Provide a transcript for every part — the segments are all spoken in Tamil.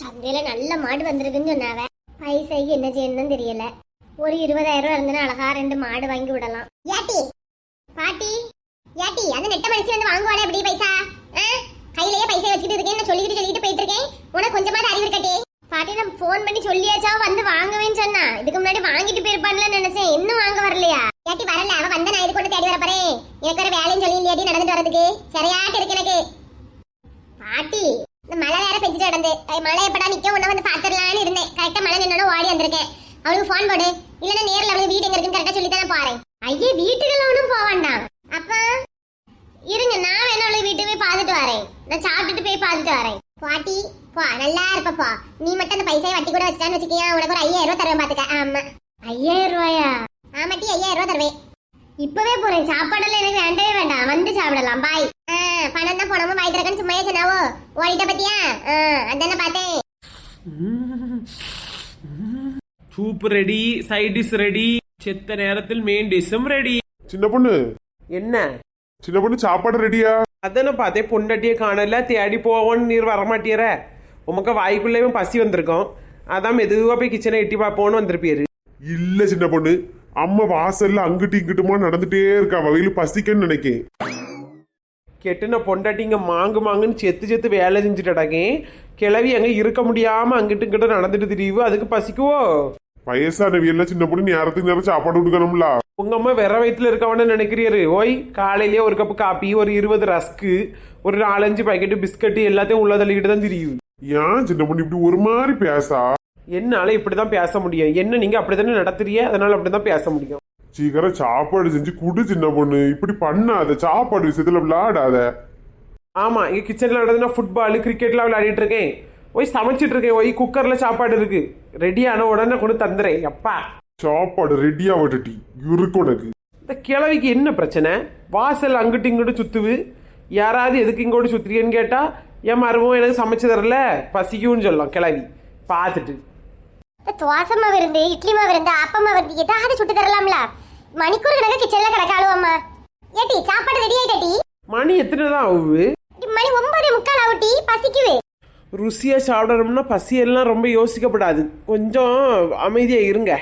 சந்தையில நல்ல மாடு வந்திருக்குன்னு சொன்னாவ. பைசைக்கு என்ன செய்யணும்னு தெரியல. ஒரு இருபதாயிரம் ரூபா இருந்துன்னா அழகா ரெண்டு மாடு வாங்கி விடலாம். ஏட்டி. பாட்டி. ஏட்டி அந்த நெட்ட மனுஷன் வந்து வாங்குவாளே எப்படி பைசா? கையிலேயே பைசா வச்சுட்டு இருக்கேன் சொல்லிக்கிட்டு சொல்லிட்டு போயிட்டு இருக்கேன் உனக்கு கொஞ்சமாவது அறிவு இருக்கட்டே. பாட்டி நான் ஃபோன் பண்ணி சொல்லியாச்சா? வந்து வாங்குவேன்னு சொன்னா. இதுக்கு முன்னாடி வாங்கிட்டு போயிருப்பான்ல நினைச்சேன். இன்னும் வாங்க வரலையா? ஏட்டி வரல. அவ வந்த நான் இது கொண்டு தேடி வர போறேன். எனக்கு ஒரு வேலையும் சொல்லி இல்லையாட்டி நடந்துட்டு வரதுக்கு சரியாட்டு இருக்கு எனக்கு. பாட்டி மழை வேற பெஞ்சிட்டு கிடந்து. மழை எப்படா நிக்க உன்ன வந்து பாத்துடலாம்னு இருந்தேன். கரெக்டா மழை நின்னோட ஓடி வந்திருக்கேன். அவளுக்கு ஃபோன் போடு. இல்லன்னா நேர்ல அவளுக்கு வீடு எங்க இருக்குன்னு கரெக்டா சொல்லி தானே பாறேன் ஐயே வீட்டுக்குள்ள ஒன்றும் போக வேண்டாம் அப்ப இருங்க. நான் வேணா அவளுக்கு வீட்டுக்கு போய் பார்த்துட்டு வரேன். நான் சாப்பிட்டுட்டு போய் பார்த்துட்டு வரேன். பாட்டி போ. நல்லா இருப்பப்பா நீ மட்டும் அந்த பைசாயை வட்டி கூட வச்சுட்டான்னு வச்சுக்கியா? உனக்கு ஒரு ஐயாயிரம் ரூபா தருவேன் பாத்துக்க. ஆமா. ஐயாயிரம் ரூபாயா? ஆமாட்டி ஐயாயிரம் ரூபா தருவேன். இப்பவே போறேன். சாப்பாடெல்லாம் எனக்கு வேண்டவே வேண்டாம். வந்து சாப்பிடலாம். பாய் ஆ, பணம் தான் போனோமோ வாய் திறக்கன்னு சும்மையே சொன்னாவோ ஓடிட்ட பத்தியா? அதானே பார்த்தேன். Soup ready side dish ready செத்த நேரத்தில் மெயின் டிஷ்ஷும் ரெடி சின்ன பொண்ணு. என்ன? சின்ன பொண்ணு சாப்பாடு ரெடியா அதானே பார்த்தேன். பொண்டாட்டியே காணல. தேடி போவோன்னு நீர் வரமாட்டியற உமக்கு வாய்க்குள்ளேயும் பசி வந்திருக்கோம். அதான் மெதுவாக போய் கிச்சனை எட்டி பார்ப்போன்னு வந்திருப்பியாரு இல்ல சின்ன பொண்ணு. அம்மா வாசல்ல அங்கிட்டு இங்கிட்டுமா நடந்துட்டே இருக்கா. வகையில பசிக்கன்னு நினைக்கேன். கெட்டுன பொண்டாட்டிங்க மாங்கு மாங்குன்னு செத்து செத்து வேலை செஞ்சுட்டடாக்கேன் கிளவி அங்கே இருக்க முடியாமல் அங்கிட்டு இங்கிட்ட நடந்துட்டு திரிவு அதுக்கு பசிக்குவோ? வயசானவியெல்லாம் சின்ன பொண்ணு நேரத்துக்கு நேரம் சாப்பாடு கொடுக்கணும்ல. உங்க அம்மா வெற வயிற்றுல இருக்கவன நினைக்கிறீரு. ஓய் காலையிலேயே ஒரு கப்பு காப்பி ஒரு இருபது ரஸ்க்கு ஒரு நாலஞ்சு பாக்கெட்டு பிஸ்கட்டு எல்லாத்தையும் உள்ள தள்ளிக்கிட்டு தான் தெரியும். ஏன் சின்ன பொண்ணு இப்படி ஒரு மாதிரி பேசா? என்னால இப்படிதான் பேச முடியும். என்ன நீங்க அப்படித்தானே நடத்துறிய அதனால அப்படிதான் பேச முடியும். சீக்கிரம் சாப்பாடு செஞ்சு குடு சின்ன பொண்ணு. இப்படி பண்ணாத. சாப்பாடு விஷயத்துல விளையாடாத. ஆமா இங்க கிச்சன்ல நடந்ததுன்னா ஃபுட்பால் கிரிக்கெட்லாம் விளையாடிட்டு இருக்கேன். ஓய் சமைச்சிட்டு இருக்கேன். ஓய் குக்கர்ல சாப்பாடு இருக்கு. ரெடி ஆன உடனே கொண்டு தந்துறேன். அப்பா சாப்பாடு ரெடியா விட்டுட்டி. இருக்கு உனக்கு. இந்த கிழவிக்கு என்ன பிரச்சனை? வாசல் அங்கிட்டு இங்கிட்டு சுத்துவு யாராவது எதுக்கு இங்கோட்டு சுத்துறீன்னு கேட்டா என் மருமம் எனக்கு சமைச்சு தரல. பசிக்கும்னு சொல்லலாம் கிழவி. பார்த்துட்டு. துவாசமா விருந்து இட்லிமா விருந்து அப்பமா விருந்து ஏதாவது சுட்டு தரலாம்ல? மணிக்கூர் கணக்கு கிச்சன்ல கிடக்காளும் அம்மா ஏட்டி சாப்பாடு ரெடி ஆயிட்டாட்டி மணி எத்தனை தான் ஆகுது மணி ஒன்பதே முக்கால் ஆகுட்டி பசிக்குது. ருசியா சாப்பிடணும்னா பசியெல்லாம் ரொம்ப யோசிக்கப்படாது. கொஞ்சம் அமைதியா இருங்க.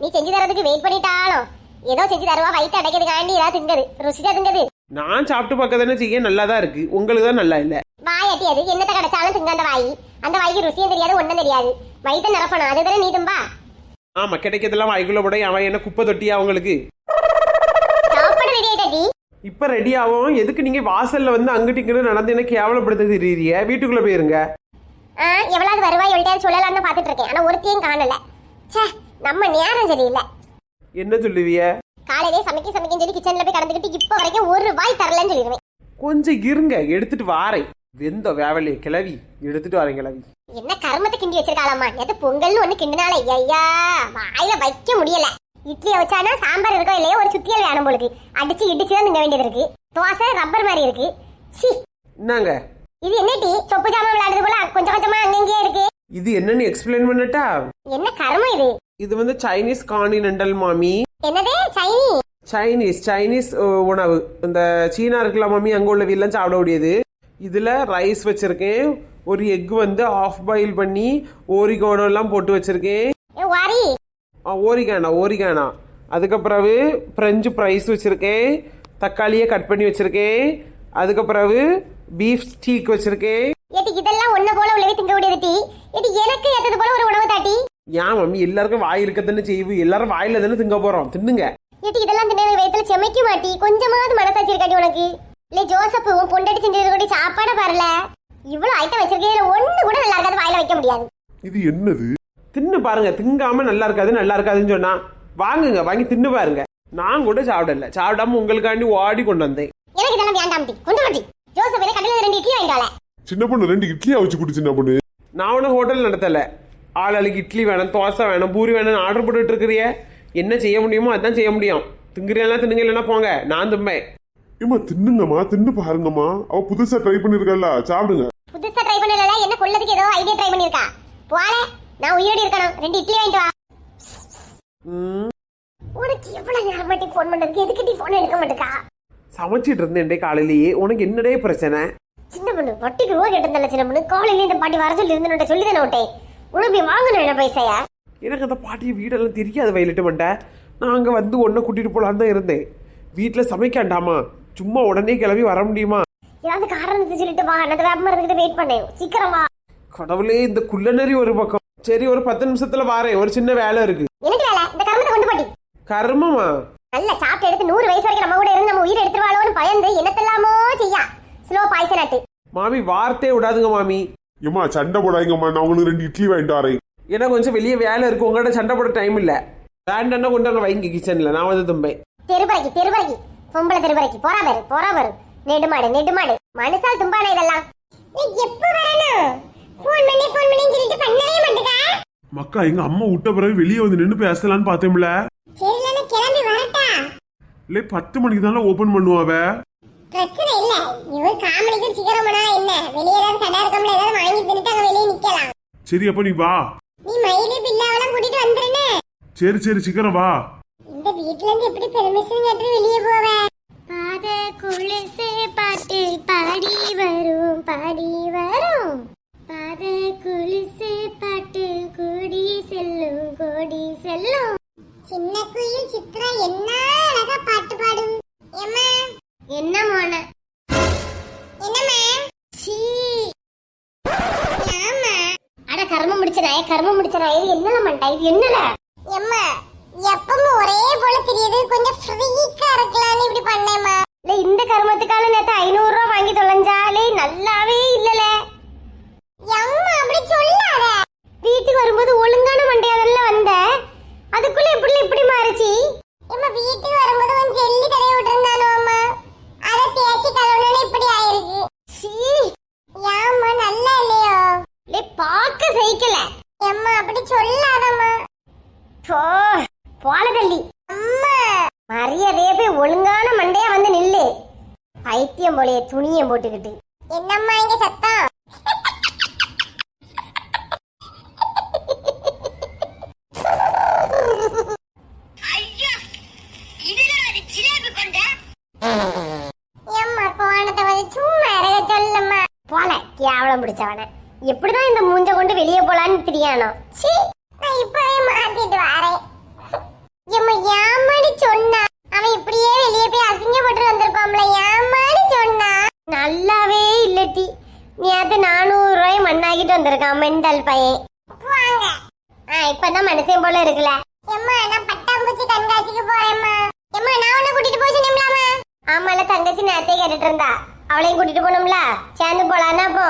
நீ செஞ்சு தரதுக்கு வெயிட் பண்ணிட்டாலும் ஏதோ செஞ்சு தருவா வயிற்று அடைக்கிறதுக்காண்டி ஏதாவது திங்கது ருசியா திங்கது நான் சாப்பிட்டு பார்க்க தானே செய்ய நல்லா தான் இருக்கு. உங்களுக்கு தான் நல்லா இல்லை. வாயாட்டி அது என்னத்தை கிடைச்சாலும் திங்க அந்த வாய். அந்த வாய்க்கு ருசியும் தெரியாது ஒண்ணும் தெரியாது. வயிற்று நிரப்பணும். அது தானே நீ தும்பா? ஆமா கிடைக்கிறதெல்லாம் வாய்க்குள்ள போட. அவன் என்ன குப்பை தொட்டியா அவங்களுக்கு சாப்பாடு ரெடி இப்ப ரெடி ஆகும். எதுக்கு நீங்க வாசல்ல வந்து அங்கிட்டு இங்கிட்டு நடந்து என்ன கேவலப்படுத்த தெரியுறிய வீட்டுக்குள்ள போயிருங்க. எவ்வளவு வருவாய் எவ்வளவு சொல்லலாம்னு பாத்துட்டு இருக்கேன் ஆனா ஒருத்தையும் காணல. ச்சே நம்ம நேரம் சரியில்லை. என்ன சொல்லுவிய? காலையிலே சமைக்க சமைக்கன்னு சொல்லி கிச்சன்ல போய் கடந்துக்கிட்டு இப்போ வரைக்கும் ஒரு வாய் தரலன்னு சொல்லிடுவேன். கொஞ்சம் இருங்க. எடுத்துட்டு வாரேன். வெந்த வேவலைய கிளவி. எடுத்துட்டு வரேன் கிளவி. என்ன கருமத்தை கிண்டி வச்சிருக்காளாமா எது பொங்கல்னு ஒண்ணு கிண்டினால. ஐயா வாயில வைக்க முடியல. இட்லியை வச்சானா சாம்பார் இருக்கோ இல்லையோ ஒரு சுத்தியல் வேணும் போலுக்கு. அடிச்சு இடிச்சு தான் திங்க வேண்டியது இருக்கு. தோசை ரப்பர் மாதிரி இருக்கு. சி. என்னங்க? இது என்ன டீ சொப்பு ஜாமான் விளையாடுறது போல கொஞ்சம் கொஞ்சமா அங்கங்கேயே இருக்கு. இது என்னன்னு எக்ஸ்பிளைன் பண்ணட்டா? என்ன கருமம் இது? இது வந்து சைனீஸ் கான்டினென்டல் மாமி. என்னது? சைனி சைனீஸ் சைனீஸ் அஹ், உணவு. இந்த சீனா இருக்குல்ல மாமி அங்கே உள்ள வீல்லாம் சாப்பிட முடியாது இதில் ரைஸ் வச்சிருக்கேன். ஒரு எக் வந்து ஆஃப் பாயில் பண்ணி ஓரிகோனோ எல்லாம் போட்டு வச்சிருக்கேன். ஓரிகானா ஓரிகானா அதுக்கப்புறவு ஃப்ரெஞ்சு ஃப்ரைஸ் வச்சுருக்கேன். தக்காளியை கட் பண்ணி வச்சுருக்கேன். அதுக்கப்புறவு பீஃப் ஸ்டீக் வச்சுருக்கேன். இதெல்லாம் ஒண்ணு போல உள்ளவே திங்க முடியாது டீ. எனக்கு ஏத்தது போல ஒரு உணவு தாட்டி. ஏன் மம்மி? எல்லாருக்கும் வாய் இருக்கத்தானே செய்வு எல்லாரும் வாயில தானே திங்க போகிறோம் தின்னுங்க. ஏட்டி இதெல்லாம் தின்ன வயித்துல செமைக்க மாட்டி கொஞ்சமாவது மனசாட்சி இருக்காட்டி உனக்கு. இல்ல ஜோசப் உன் பொண்டாட்டி செஞ்சது கூட சாப்பாட பாருல. இவ்வளவு ஐட்டம் வச்சிருக்கே ஒண்ணு கூட நல்லா இருக்காது. வாயில வைக்க முடியாது. இது என்னது? தின்னு பாருங்க. திங்காம நல்லா இருக்காது நல்லா இருக்காதுன்னு சொன்னா வாங்குங்க வாங்கி தின்னு பாருங்க. நான் கூட சாப்பிடல. சாப்பிடாம உங்களுக்காண்டி ஓடி கொண்டு வந்தேன். எனக்கு இதெல்லாம் வேண்டாம் டி கொண்டு ஜோசப் கடையில ரெண்டு இட்லி வாங்கிட்டால சின்ன பொண்ணு ரெண்டு இட்லியா வச்சு குடு சின்ன பொண்ணு. நான் ஒன்றும் ஹோட்டல் நடத்தல. ஆளாளுக்கு இட்லி வேணும் தோசை வேணும் பூரி வேணும்னு ஆர்டர் போட்டுட்டு இருக்கிறிய. என்ன செய்ய முடியுமோ அதான் செய்ய முடியும். திங்குறீங்களா தின்னுங்க இல்லைன்னா போங்க. நான் தும்பேன். ஏமா தின்னுங்கம்மா தின்னு பாருங்கம்மா. அவ புதுசா ட்ரை பண்ணிருக்கல சாப்பிடுங்க புதுசா ட்ரை பண்ணல என்ன கொள்ளதுக்கு ஏதோ ஐடியா ட்ரை பண்ணிருக்கா போல நான் உயிரோடு இருக்கணும். ரெண்டு இட்லி வாங்கிட்டு வா. உனக்கு எவ்வளவு நேரம் மாட்டி போன் பண்றதுக்கு? எதுக்கு டி போன் எடுக்க மாட்டேக்கா? சமைச்சிட்டு இருந்தேன்டே காலையிலேயே உனக்கு என்னடே பிரச்சனை? சின்ன பொண்ணு வட்டிக்கு ரூபா கேட்டிருந்தல சின்ன பொண்ணு. காலையில இந்த பாட்டி வர சொல்லி இருந்து சொல்லி தானே விட்டேன். உனக்கு வாங்கணும் என்ன பைசாயா எனக்கு அந்த பாட்டி வீடெல்லாம் தெரியாது வயலட்டு மண்டை. நான் அங்கே வந்து ஒன்றை கூட்டிகிட்டு போகலான்னு தான் இருந்தேன். வீட்டில் சமைக்காண்டாமா? சும்மா உடனே கிளம்பி வர முடியுமா? ஏதாவது காரணத்தை சொல்லிட்டு வா. நான் வேப்ப மரத்துக்கிட்ட வெயிட் பண்ணேன் சீக்கிரம் வா. கடவுளே இந்த குள்ளநரி ஒரு பக்கம். சரி ஒரு பத்து நிமிஷத்துல வாரேன். ஒரு சின்ன வேலை இருக்கு. எனக்கு வேலை? இந்த கருமத்தை கொண்டு பாட்டி. கர்மமா? நல்ல சாப்பிட்டு எடுத்து நூறு வயசு வரைக்கும் நம்ம கூட இருந்து நம்ம உயிர் எடுத்துருவாளோன்னு பயந்து என்னத்தெல்லாமோ செய்யா. ஸ்லோ பாய்சன் ஆட்டு. மாமி வார்த்தையே விடாதுங்க மாமி. ஏம்மா சண்டை போடாதீங்கம்மா. நான் உங்களுக்கு ரெண்டு இட்லி வாங்கிட்டு வரேன். ஏன்னா கொஞ்சம் வெளியே வேலை இருக்கு. உங்கள்கிட்ட சண்டை போட டைம் இல்லை. வேண்டாம்னா கொண்டு அங்கே வைங்க கிச்சனில் நான் வந்து தும்பேன். தெருபறைக்கு தெருபறைக்கு பொம்பளை தெருபறைக்கு போறா பாரு போறா பாரு. நெடுமாடு நெடுமாடு. மனுஷால் தும்பான இதெல்லாம்? எப்ப வரணும்? பண்ணி பண்ணி மக்கா எங்க அம்மா விட்ட பிறகு வெளியே வந்து நின்று பேசலான்னு பார்த்தேன்ல இல்லை பத்து மணிக்கு தானே ஓபன் பண்ணுவாவ பிரச்சனை இல்ல. இவர் காமெடிக்கு சீக்கிரம் போனா என்ன? வெளியே ஏதாவது கடை இருக்கோம்ல ஏதாவது வாங்கி தின்னுட்டு அங்க வெளியே நிக்கலாம். சரி அப்ப நீ வா. நீ மயிலு பில்லாவெல்லாம் கூட்டிட்டு வந்துருனே சரி சரி சீக்கிரம் வா. இந்த வீட்ல இருந்து எப்படி பெர்மிஷன் கேட்டு வெளியே போவேன் பாத குளிசே சின்ன குயில் சித்ரா என்ன அழகா பாட்டு பாடும்? எம்மா என்ன மோன? என்னம்மா? சீ. ஆமா அட கர்மம் முடிச்ச நாய கர்மம் முடிச்ச நாய இது என்னல மண்டா இது என்னல? எம்மா எப்பவும் ஒரே போல தெரியுது கொஞ்சம் ஃப்ரீக்கா இருக்கலாம்னு இப்படி பண்ணேம்மா இல்ல இந்த கர்மத்துக்கால நேத்து ஐநூறு ரூபாய் வாங்கி தொலைஞ்சாலே நல்லாவே இல்லல எம்மா அப்படி சொல்லாத வீட்டுக்கு வரும்போது ஒழுங்கான மண்டையாதல்ல வந்த அதுக்குள்ள எப்படி இப்படி மாறுச்சு எம்மா வீட்டுக்கு வரும்போது கொஞ்சம் ஜெல்லி தடவி விட்டுருந்தானோ அம்மா அத தேய்ச்சி கழுவுனே இப்படி ஆயிருக்கு சீ ஏம்மா நல்லா இல்லையோ லே சகிக்கல எம்மா அப்படி சொல்லாதம்மா. போ போல தள்ளி அம்மா மரியாதையே போய் ஒழுங்கான மண்டையா வந்து நில்லு. பைத்தியம் போலயே துணியை போட்டுக்கிட்டு. என்னம்மா இங்க சத்தம்? பிடிச்சவன. எப்படிதான் இந்த மூஞ்ச கொண்டு வெளியே போலான்னு தெரியானோ? சீ நான் இப்பவே மாத்திட்டு வரேன். எம்மா ஏமாடி சொன்னா? அவன் இப்படியே வெளியே போய் அசிங்கப்பட்டு வந்திருப்பான்ல ஏமாடி சொன்னா? நல்லாவே இல்லட்டி நேத்து நானூறு ரூபாய் மண்ணாக்கிட்டு வந்திருக்கான் மெண்டல் பையன். வாங்க. ஆ இப்பதான் மனுஷன் போல இருக்குல்ல. எம்மா நான் பட்டாம்பூச்சி கண்காட்சிக்கு போறேம்மா. எம்மா நான் உன்னை கூட்டிட்டு போய் சொன்னேன்லாமா ஆமால தங்கச்சி நேத்தே கேட்டுட்டு இருந்தா. அவளையும் கூட்டிட்டு போனோம்ல சேர்ந்து போலான்னா போ.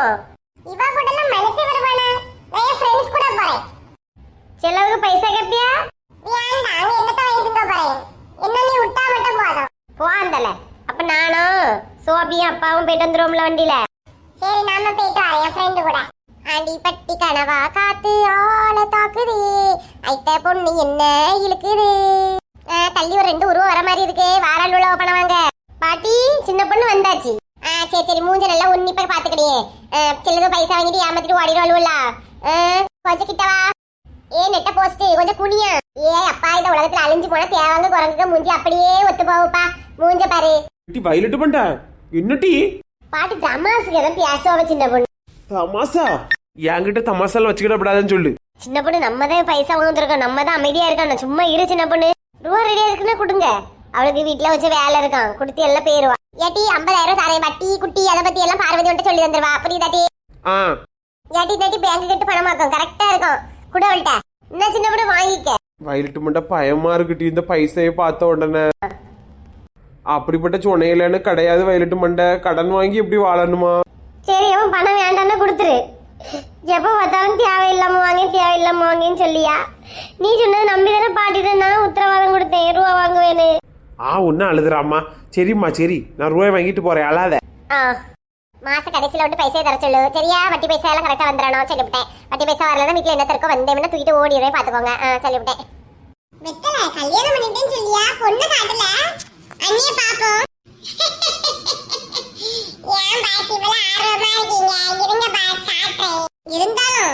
இவ கூட எல்லாம் மனுஷன் வருவானா? நான் என் ஃப்ரெண்ட்ஸ் கூட போறேன். செலவுக்கு பைசா கேப்பியா வேண்டாம் நீ என்னத்த வாங்கிட்டு போறேன்? என்ன நீ விட்டா மட்டும் போதும். போந்தல அப்ப நானும் சோபியும் அப்பாவும் போயிட்டு வந்துருவோம்ல வண்டியில. சரி நாம போயிட்டு வரேன் என் ஃப்ரெண்டு கூட. ஆண்டி பட்டி கனவா காத்து ஆள தாக்குது. ஐத்த பொண்ணு என்ன இழுக்குது? தள்ளி ஒரு ரெண்டு உருவம் வர மாதிரி இருக்கு. வாரால் உள்ள பணம் வாங்க. பாட்டி சின்ன பொண்ணு வந்தாச்சு. சரி சரி மூஞ்ச நல்லா உன்னிப்பா பாத்துக்கிடியே. சிலது பைசா வாங்கிட்டு ஏமாத்திட்டு ஓடிடுவாள்ல கொஞ்சம் கிட்ட வா. ஏ நெட்ட போஸ்ட் கொஞ்சம் குனியா. ஏ அப்பா இந்த உலகத்துல அழிஞ்சு போனா தேவாங்க குரங்குக்கு மூஞ்சி அப்படியே ஒத்து போகுப்பா. மூஞ்ச பாரு. டி வயலட்டு மண்டை என்னட்டி பாட்டி தமாசுக்கு எதுவும் பேசுவா சின்ன பொண்ணு. தமாசா என்கிட்ட தமாசால வச்சுக்கிடப்படாதுன்னு சொல்லு. சின்ன பொண்ணு நம்ம தான் பைசா வாங்கிருக்கோம் நம்ம தான் அமைதியா இருக்கோம் சும்மா இரு சின்ன பொண்ணு. ரூபா ரெடியா இருக்குன்னு கொடுங்க. அவளுக்கு வீட்ல வச்சு வேலை இருக்கான் கொடுத்து எல்லாம் போயிருவா. ஏட்டி ஐம்பதாயிரம் தரேன். வட்டி குட்டி அதை பத்தி எல்லாம் பார்வதி வந்துட்டு சொல்லி தந்துருவா. புரியுதாட்டி ஆ. ஏட்டி தாட்டி பேங்க் கட்டு பணமாக்கும் கரெக்டா இருக்கும். கூட அவள்கிட்ட. என்ன சின்ன பொண்ணு வாங்கிக்க. வயலட்டு மண்டை பயமா இருக்குட்டி இந்த பைசையை பார்த்த உடனே. அப்படிப்பட்ட சொன்னையிலன்னு கிடையாது வயலட்டு மண்டை. கடன் வாங்கி எப்படி வாழணுமா? சரி அவன் பணம் வேண்டாம்னு கொடுத்துரு. எப்போ பார்த்தாலும் தேவையில்லாம வாங்க தேவையில்லாம வாங்கன்னு சொல்லியா? நீ சொன்னது நம்பி தானே பாட்டிட்டு நான் உத்தரவாதம் கொடுத்தேன் ரூபா வாங்குவேன்னு ஆ ஒன்றும் அழுதுறாம்மா. சரிம்மா சரி. நான் ரூபாய் வாங்கிட்டு போறேன் அழாத. ஆ மாச கடைசியில விட்டு பைசா தர சொல்லு. சரியா? வட்டி பைசா எல்லாம் கரெக்டா வந்துடணும் சொல்லிவிட்டேன். வட்டி பைசா வரலன்னா வீட்டுல என்ன தருக்கோ வந்தேன்னா தூக்கிட்டு ஓடிடுவேன் பாத்துக்கோங்க சொல்லிவிட்டேன். வெத்தல கல்யாணம் பண்ணிட்டேன்னு சொல்லியா? பொண்ணு காட்டல. அண்ணிய பாப்போம் ஏன் பாஸ் இவ்வளவு ஆர்வமா இருக்கீங்க இருங்க பாஸ் காட்டுறேன் இருந்தாலும்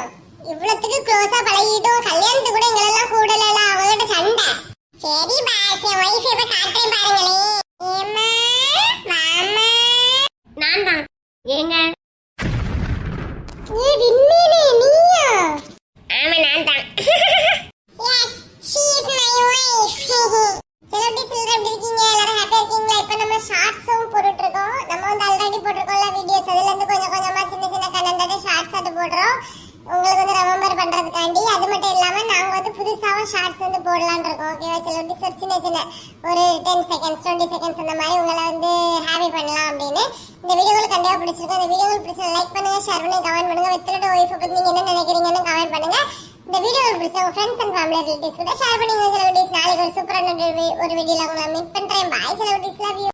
இவ்வளவுக்கு க்ளோஸா பழகிட்டோம் கல்யாணத்துக்கு கூட எங்களெல்லாம் கூடல அவங்ககிட்ட சண்டை சரி பாஸ் என் ஒய்ஃப் இப்ப காட்டுறேன் பாருங்களேன் ஏம்மா வாம்மா நான் தான் ஏங்க ஏ விண்மீனே நீயா ஆமா நான் தான் yes she is my wife celebrity children எப்படி இருக்கீங்க எல்லாரும் ஹாப்பியா இருக்கீங்களா இப்போ நம்ம ஷார்ட்ஸும் போட்டுட்டு இருக்கோம் நம்ம வந்து ஆல்ரெடி போட்டிருக்கோம்ல வீடியோஸ் அதுல இருந்து கொஞ்சம் கொஞ்சமா சின்ன சின்ன கண்டென்ட் ஷார்ட்ஸ் அது போடுறோம் உங்களுக்கு வந்து ரெமெம்பர் பண்றதுக்காண்டி அது மட்டும் இல்லாம நாங்க வந்து புதுசாவும் ஷார்ட்ஸ் வந்து போடலாம்னு இருக்கோம் ஓகேவா செலிபிரிட்டி ஒரு சின்ன ஒரு டென் செகண்ட்ஸ் டுவெண்ட்டி செகண்ட்ஸ் அந்த மாதிரி உங்களை வந்து ஹாப்பி பண்ணலாம் அப்படின்னு. இந்த வீடியோவில் கண்டிப்பாக பிடிச்சிருக்கோம். இந்த வீடியோவில் பிடிச்ச லைக் பண்ணுங்க ஷேர் பண்ணுங்க கமெண்ட் பண்ணுங்க. வித்தோட ஒய்ஃபை பற்றி நீங்கள் என்ன நினைக்கிறீங்கன்னு கமெண்ட் பண்ணுங்க. இந்த வீடியோவில் பிடிச்ச உங்கள் ஃப்ரெண்ட்ஸ் அண்ட் ஃபேமிலி ரிலேட்டிவ்ஸ் கூட ஷேர் பண்ணுங்க செலிபிரிட்டிஸ் நாளைக்கு ஒரு சூப்பரான ஒரு வீடியோவில் உங்களை மீட் பண்ணுறேன் பாய் செலிபிரிட்டிஸ் லவ் யூ